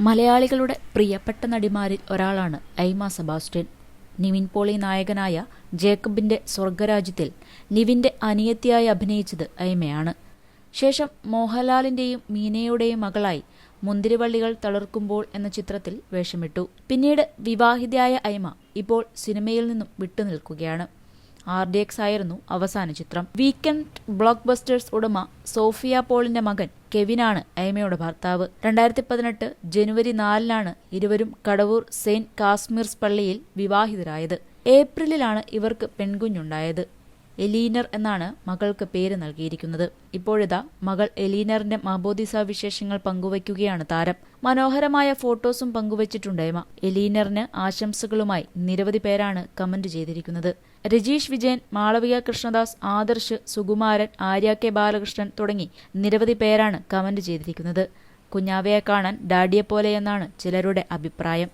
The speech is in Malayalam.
മലയാളികളുടെ പ്രിയപ്പെട്ട നടിമാരിൽ ഒരാളാണ് ഐമ സെബാസ്റ്റ്യൻ. നിവിൻ പോളി നായകനായ ജേക്കബിന്റെ സ്വർഗരാജ്യത്തിൽ നിവിന്റെ അനിയത്തിയായി അഭിനയിച്ചത് ഐമയാണ്. ശേഷം മോഹൻലാലിന്റെയും മീനയുടെയും മകളായി മുന്തിരിവള്ളികൾ തളർക്കുമ്പോൾ എന്ന ചിത്രത്തിൽ വേഷമിട്ടു. പിന്നീട് വിവാഹിതയായ ഐമ ഇപ്പോൾ സിനിമയിൽ നിന്നും വിട്ടുനിൽക്കുകയാണ്. ആർ ഡി എക്സ് ആയിരുന്നു അവസാന ചിത്രം. വീക്കെൻഡ് ബ്ലോക്ക് ബസ്റ്റേഴ്സ് ഉടമ സോഫിയ പോളിന്റെ മകൻ കെവിനാണ് ഐമയുടെ ഭർത്താവ്. രണ്ടായിരത്തി പതിനെട്ട് ജനുവരി നാലിനാണ് ഇരുവരും കടവൂർ സെയിന്റ് കാശ്മീർസ് പള്ളിയിൽ വിവാഹിതരായത്. ഏപ്രിലിലാണ് ഇവർക്ക് പെൺകുഞ്ഞുണ്ടായത്. എലീനർ എന്നാണ് മകൾക്ക് പേര് നൽകിയിരിക്കുന്നത്. ഇപ്പോഴിതാ മകൾ എലീനറിന്റെ മാബോദിസ വിശേഷങ്ങൾ പങ്കുവയ്ക്കുകയാണ് താരം. മനോഹരമായ ഫോട്ടോസും പങ്കുവച്ചിട്ടുണ്ട് എമ. എലീനറിന് ആശംസകളുമായി നിരവധി പേരാണ് കമന്റ് ചെയ്തിരിക്കുന്നത്. രജീഷ് വിജയൻ മാളവിക കൃഷ്ണദാസ് ആദർശ് സുകുമാരൻ ആര്യ കെ ബാലകൃഷ്ണൻ തുടങ്ങി നിരവധി പേരാണ് കമന്റ് ചെയ്തിരിക്കുന്നത്. കുഞ്ഞാവയെ കാണാൻ ഡാഡിയെപ്പോലെയെന്നാണ് ചിലരുടെ അഭിപ്രായം.